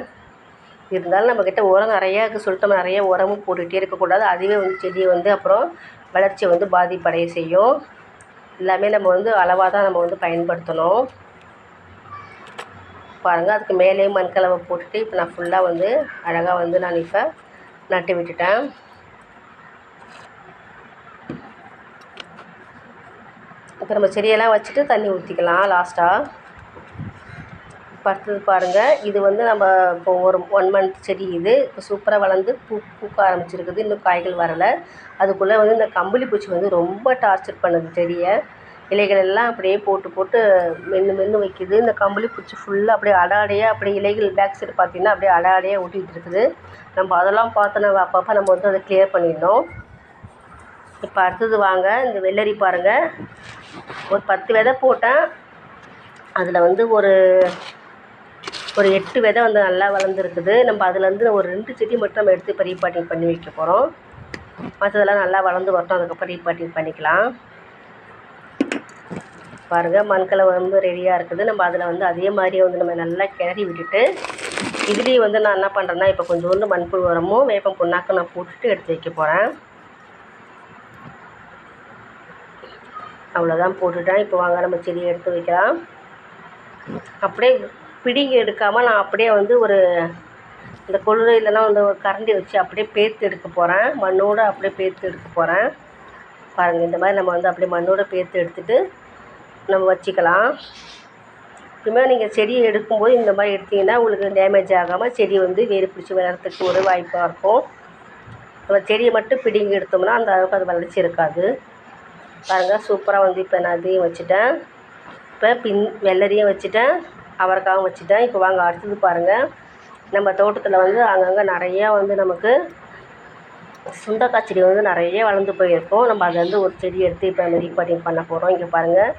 இருந்தாலும் நம்மக்கிட்ட உரம் நிறையா இருக்குது சொல்லிட்டு நிறைய உரமும் போட்டுக்கிட்டே இருக்கக்கூடாது அதுவே வந்து செடியை வந்து அப்புறம் வளர்ச்சியை வந்து பாதிப்படைய செய்யும். எல்லாமே நம்ம வந்து அளவாக தான் நம்ம வந்து பயன்படுத்தணும். பாருங்கள் அதுக்கு மேலேயும் மண்கலவை போட்டுட்டு இப்போ நான் ஃபுல்லாக வந்து அழகாக வந்து நான் இப்போ நட்டு விட்டுட்டேன். இப்போ நம்ம செடியெல்லாம் வச்சுட்டு தண்ணி ஊற்றிக்கலாம் லாஸ்ட்டாக படுத்தது அடுத்தது பாருங்கள் இது வந்து நம்ம இப்போ ஒரு ஒன் மந்த் செடி இது. இப்போ சூப்பராக வளர்ந்து பூ பூக்க ஆரம்பிச்சிருக்குது. இன்னும் காய்கள் வரலை. அதுக்குள்ளே வந்து இந்த கம்பளி பூச்சி வந்து ரொம்ப டார்ச்சர் பண்ணுது செடியை. இலைகள் எல்லாம் அப்படியே போட்டு போட்டு மென்று மென்று வைக்குது. இந்த கம்பளி பூச்சி ஃபுல்லாக அப்படியே அடாடையாக அப்படியே இலைகள் பேக் சைடு பார்த்திங்கன்னா அப்படியே அடாடையாக ஊட்டிகிட்டு ஒட்டிகிட்டு இருக்குது. நம்ம அதெல்லாம் பார்த்து நம்ம அப்பப்போ நம்ம வந்து அதை கிளியர் பண்ணிடணும். இப்போ அடுத்தது வாங்க இந்த வெள்ளரி பாருங்கள் ஒரு பத்து விதை போட்டேன். அதில் வந்து ஒரு ஒரு எட்டு விதை வந்து நல்லா வளர்ந்துருக்குது. நம்ம அதுலேருந்து ஒரு ரெண்டு செடி மட்டும் நம்ம எடுத்து இப்போ ரீபாட்டிங் பண்ணி வைக்க போகிறோம். மற்றதெல்லாம் நல்லா வளர்ந்து வரட்டும் அதுக்கப்புறம் ரீபாட்டிங் பண்ணிக்கலாம். பாருங்கள் மண்களை வந்து ரெடியாக இருக்குது. நம்ம அதில் வந்து அதே மாதிரியே வந்து நம்ம நல்லா கிளறி விட்டுட்டு இதுலேயும் வந்து நான் என்ன பண்ணுறேன்னா இப்போ கொஞ்சோண்டு மண்புழு உரமும் வேப்பம் புண்ணாக்கும் நான் போட்டுட்டு எடுத்து வைக்க போகிறேன். அவ்வளோதான் போட்டுட்டேன் இப்போ வாங்க நம்ம செடியை எடுத்து வைக்கலாம். அப்படியே பிடிங்கி எடுக்காமல் நான் அப்படியே வந்து ஒரு இந்த கொள்ளையிலலாம் வந்து ஒரு கரண்டி வச்சு அப்படியே பேர்த்து எடுக்க போகிறேன் மண்ணோடு அப்படியே பேர்த்து எடுக்க போகிறேன் பாருங்கள் இந்த மாதிரி நம்ம வந்து அப்படியே மண்ணோடு பேர்த்து எடுத்துகிட்டு நம்ம வச்சுக்கலாம். இனிமேல் நீங்கள் செடியை எடுக்கும்போது இந்த மாதிரி எடுத்திங்கன்னா உங்களுக்கு டேமேஜ் ஆகாமல் செடி வந்து வேறு பிடிச்சி வளர்கிறதுக்கு ஒரு வாய்ப்பாக இருக்கும். நம்ம செடியை மட்டும் பிடுங்கி எடுத்தோம்னா அந்த அளவுக்கு அது வளர்ச்சி இருக்காது. பாருங்கள் சூப்பராக வந்து இப்போ நான் இதையும் வச்சுட்டேன். இப்போ பின் வெள்ளரியும் வச்சுட்டேன் அவரைக்காவும் வச்சுட்டேன். இப்போ வாங்க அடுத்தது பாருங்கள் நம்ம தோட்டத்தில் வந்து அங்கங்கே நிறையா வந்து நமக்கு சுண்டக்காய் செடி வந்து நிறைய வளர்ந்து போயிருக்கும். நம்ம அதை வந்து ஒரு செடி எடுத்து இப்போ நம்ம ரீபாட்டிங் பண்ண போகிறோம் இங்கே பாருங்கள்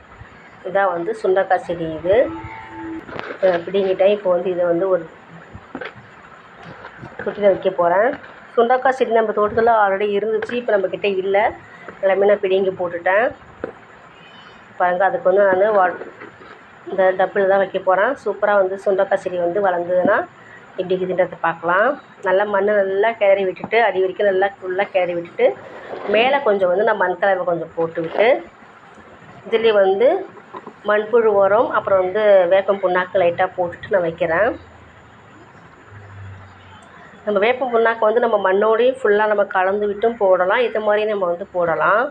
இதான் வந்து சுண்டக்காய் செடி இது. பிடிங்கிட்டேன். இப்போ வந்து இதை வந்து ஒரு தொட்டியில் வைக்க போகிறேன் சுண்டக்காய் செடி நம்ம தோட்டத்தில் ஆல்ரெடி இருந்துச்சு. இப்போ நம்மக்கிட்ட இல்லை. எல்லாமே நான் பிடிங்கி போட்டுட்டேன். பாருங்கள் அதுக்கு வந்து நான் வா இந்த டப்பில் தான் வைக்க போகிறேன் சூப்பராக வந்து சுண்டக்காய் செடி வந்து வளர்ந்ததுன்னா எப்படி இருக்குதுன்றதை பார்க்கலாம். நல்லா மண் நல்லா கிளறி விட்டுட்டு அடி வரைக்கும் நல்லா ஃபுல்லாக கிளறி விட்டுட்டு மேலே கொஞ்சம் வந்து நான் மண் கலவை கொஞ்சம் போட்டு விட்டு இதுலேயே வந்து மண்புழு உரம் அப்புறம் வந்து வேப்பம் புண்ணாக்கு லைட்டாக போட்டுட்டு நான் வைக்கிறேன். நம்ம வேப்பம் புண்ணாக்கு வந்து நம்ம மண்ணோடையும் ஃபுல்லாக நம்ம கலந்து விட்டும் போடலாம். இது மாதிரி நம்ம வந்து போடலாம்.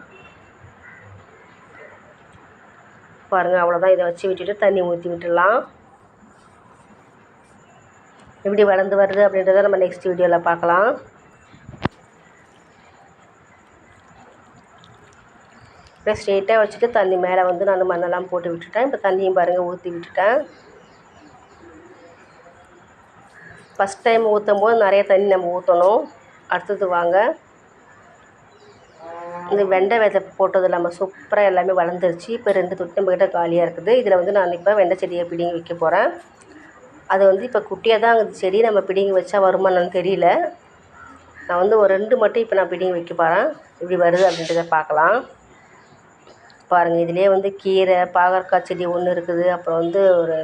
பாருங்கள் அவ்வளோதான் இதை வச்சு விட்டுட்டு தண்ணி ஊற்றி விட்டுடலாம். எப்படி வளர்ந்து வருது அப்படின்றத நம்ம நெக்ஸ்ட் வீடியோவில் பார்க்கலாம். இப்போ ஸ்ட்ரெயிட்டாக வச்சுட்டு தண்ணி மேலே வந்து நான் மண்ணெல்லாம் போட்டு விட்டுட்டேன். இப்போ தண்ணியும் பாருங்கள் ஊற்றி விட்டுட்டேன். ஃபஸ்ட் டைம் ஊற்றும் போது நிறைய தண்ணி நம்ம ஊற்றணும் அடுத்தது வாங்க. இந்த வெண்டை விதை போட்டது நம்ம சூப்பராக எல்லாமே வளர்ந்துருச்சு. இப்போ ரெண்டு தொட்டி நம்மக்கிட்ட காலியாக இருக்குது. இதில் வந்து நான் இப்போ வெண்டை செடியை பிடிங்கி வைக்க போகிறேன் அது வந்து இப்போ குட்டியாக தான் இருக்குது செடி நம்ம பிடுங்கி வச்சா வருமானு தெரியல. நான் வந்து ஒரு ரெண்டு மட்டும் இப்போ நான் பிடுங்கி வைக்க போகிறேன் இப்படி வருது அப்படின்றத பார்க்கலாம். பாருங்கள் இதிலே வந்து கீரை பாகற்காய் செடி ஒன்று இருக்குது. அப்புறம் வந்து ஒரு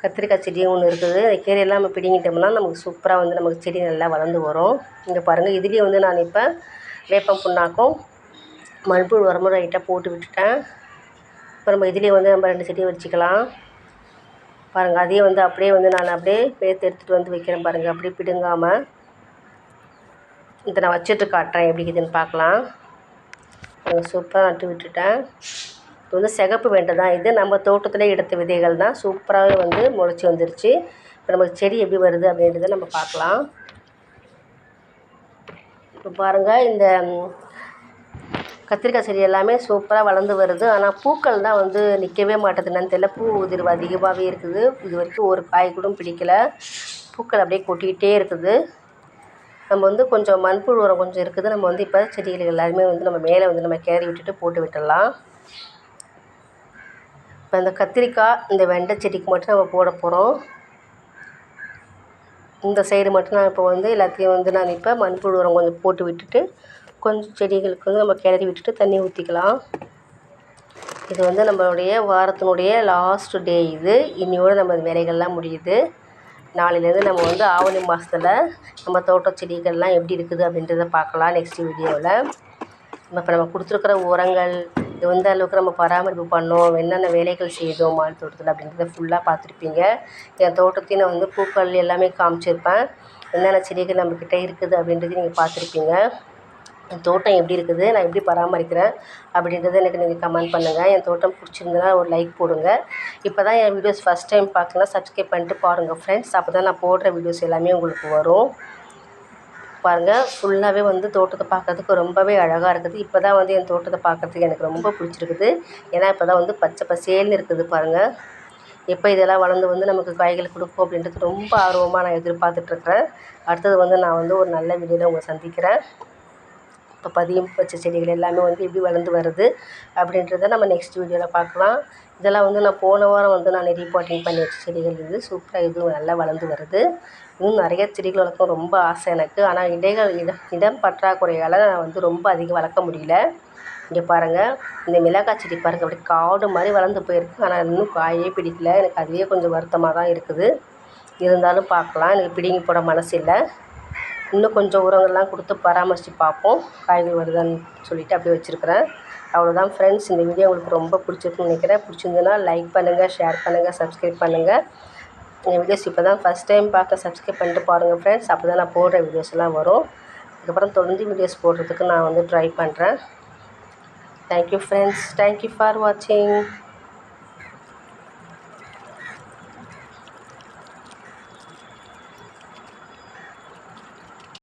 கத்திரிக்காய் செடியும் ஒன்று இருக்குது. அந்த கீரையெல்லாம் நம்ம பிடுங்கிட்டோம்னா நமக்கு சூப்பராக வந்து நமக்கு செடி நல்லா வளர்ந்து வரும். இங்கே பாருங்கள் இதுலேயும் வந்து நான் இப்போ வேப்பம் புண்ணாக்கும் மண்புழு உரமும் ரைட்டாக போட்டு விட்டுட்டேன். இப்போ நம்ம இதுலேயே வந்து நம்ம ரெண்டு செடியும் வச்சுக்கலாம். பாருங்கள் அதையும் வந்து அப்படியே வந்து நான் அப்படியே பேர்த்து எடுத்துகிட்டு வந்து வைக்கிறேன் பாருங்கள் அப்படியே பிடுங்காமல் இதை நான் வச்சுட்டு காட்டுறேன் எப்படி இருக்குதுன்னு பார்க்கலாம். சூப்பராக நட்டு விட்டுட்டேன். இது வந்து சிகப்பு வெண்டை தான் இது நம்ம தோட்டத்தில் எடுத்த விதைகள் தான் சூப்பராகவே வந்து முளைச்சி வந்துருச்சு. இப்போ நமக்கு செடி எப்படி வருது அப்படின்றத நம்ம பார்க்கலாம். இப்போ பாருங்கள் இந்த கத்திரிக்காய் செடி எல்லாமே சூப்பராக வளர்ந்து வருது. ஆனால் பூக்கள் தான் வந்து நிற்கவே மாட்டேதுன்னு என்னன்னு தெரியல. பூ உதிர்வு அதிகமாகவே இருக்குது. இது வரைக்கும் ஒரு காய் கூட பிடிக்கல. பூக்கள் அப்படியே கொட்டிக்கிட்டே இருக்குது. நம்ம வந்து கொஞ்சம் மண்புழு உரம் கொஞ்சம் இருக்குது. நம்ம வந்து இப்போ செடிகள் எல்லாருமே வந்து நம்ம மேலே வந்து நம்ம கேரி விட்டுட்டு போட்டு விட்டுடலாம். இப்போ இந்த கத்திரிக்காய் இந்த வெண்டை செடிக்கு மட்டும் நம்ம போட போகிறோம் இந்த சைடு மட்டும் நான் இப்போ வந்து எல்லாத்தையும் வந்து நான் இப்போ மண்புழு உரம் கொஞ்சம் போட்டு விட்டுட்டு கொஞ்சம் செடிகளுக்கு வந்து நம்ம கிளறி விட்டுட்டு தண்ணி ஊற்றிக்கலாம் இது வந்து நம்மளுடைய வாரத்தினுடைய லாஸ்ட் டே இது. இன்னையோட நம்ம வேலைகள்லாம் முடியுது. நாளையிலேருந்து நம்ம வந்து ஆவணி மாதத்துல நம்ம தோட்ட செடிகள்லாம் எப்படி இருக்குது அப்படின்றத பார்க்கலாம் நெக்ஸ்ட் வீடியோவில் நம்ம இப்போ நம்ம கொடுத்துருக்குற உரங்கள் எந்த அளவுக்கு நம்ம பராமரிப்பு பண்ணோம் என்னென்ன வேலைகள் செய்தோம் மாடி தோட்டத்தில் அப்படின்றத ஃபுல்லாக பார்த்துருப்பீங்க. என் தோட்டத்தையும் நான் வந்து பூக்கள் எல்லாமே காமிச்சிருப்பேன். என்னென்ன செடிகள் நம்மக்கிட்ட இருக்குது அப்படின்றது நீங்கள் பார்த்துருப்பீங்க. என் தோட்டம் எப்படி இருக்குது நான் எப்படி பராமரிக்கிறேன் அப்படின்றத எனக்கு நீங்கள் கமெண்ட் பண்ணுங்கள் என் தோட்டம் பிடிச்சிருந்ததுன்னா ஒரு லைக் போடுங்க. இப்போ தான் என் வீடியோஸ் ஃபஸ்ட் டைம் பார்க்கலாம் சப்ஸ்கிரைப் பண்ணிட்டு பாருங்கள் ஃப்ரெண்ட்ஸ் அப்போ தான் நான் போடுற வீடியோஸ் எல்லாமே உங்களுக்கு வரும். பாருங்கள் ஃபுல்லாகவே வந்து தோட்டத்தை பார்க்கறதுக்கு ரொம்பவே அழகாக இருக்குது. இப்போ தான் வந்து என் தோட்டத்தை பார்க்கறதுக்கு எனக்கு ரொம்ப பிடிச்சிருக்குது. ஏன்னா இப்போ தான் வந்து பச்சை பசேல்னு இருக்குது பாருங்கள் எப்போ இதெல்லாம் வளர்ந்து வந்து நமக்கு காய்கள் கொடுக்கும் அப்படின்றது ரொம்ப ஆர்வமாக நான் எதிர்பார்த்துட்ருக்குறேன் அடுத்தது வந்து நான் வந்து ஒரு நல்ல வீடியோவில் உங்களை சந்திக்கிறேன். இப்போ பதியம் வச்ச செடிகள் எல்லாமே வந்து எப்படி வளர்ந்து வருது அப்படின்றத நம்ம நெக்ஸ்ட் வீடியோவில் பார்க்கலாம். இதெல்லாம் வந்து நான் போன வாரம் வந்து நான் ரீபாட்டிங் பண்ணி வச்ச செடிகள் இது சூப்பராக இதுவும் நல்லா வளர்ந்து வருது. இன்னும் நிறைய செடிகள் வளர்க்க ரொம்ப ஆசை எனக்கு. ஆனால் இடைகள் இடம் இடம் பற்றாக்குறையால் நான் வந்து ரொம்ப அதிகம் வளர்க்க முடியல. இங்கே பாருங்கள் இந்த மிளகாய் செடி பாருங்கள் அப்படி காடு மாதிரி வளர்ந்து போயிருக்கு. ஆனால் இன்னும் காயே பிடிக்கல. எனக்கு அதுவே கொஞ்சம் வருத்தமாக தான் இருக்குது. இருந்தாலும் பார்க்கலாம். எனக்கு பிடிங்கி போட மனசு இல்லை. இன்னும் கொஞ்சம் உரங்கள்லாம் கொடுத்து பராமரித்து பார்ப்போம். காய்கள் வருதான்னு சொல்லிட்டு அப்படியே வச்சுருக்கிறேன். அவ்வளோதான் ஃப்ரெண்ட்ஸ் இந்த வீடியோ உங்களுக்கு ரொம்ப பிடிச்சிருக்குன்னு நினைக்கிறேன். பிடிச்சிருந்ததுன்னா லைக் பண்ணுங்கள் ஷேர் பண்ணுங்கள் சப்ஸ்கிரைப் பண்ணுங்கள் என் வீடியோஸ் இப்போ தான் ஃபஸ்ட் டைம் பார்க்க சப்ஸ்கிரைப் பண்ணிட்டு பாருங்கள் ஃப்ரெண்ட்ஸ் அப்போ தான் நான் போடுற வீடியோஸ்லாம் வரும். அதுக்கப்புறம் தொடர்ந்து வீடியோஸ் போடுறதுக்கு நான் வந்து ட்ரை பண்ணுறேன் தேங்க்யூ ஃப்ரெண்ட்ஸ் தேங்க்யூ ஃபார் வாட்சிங்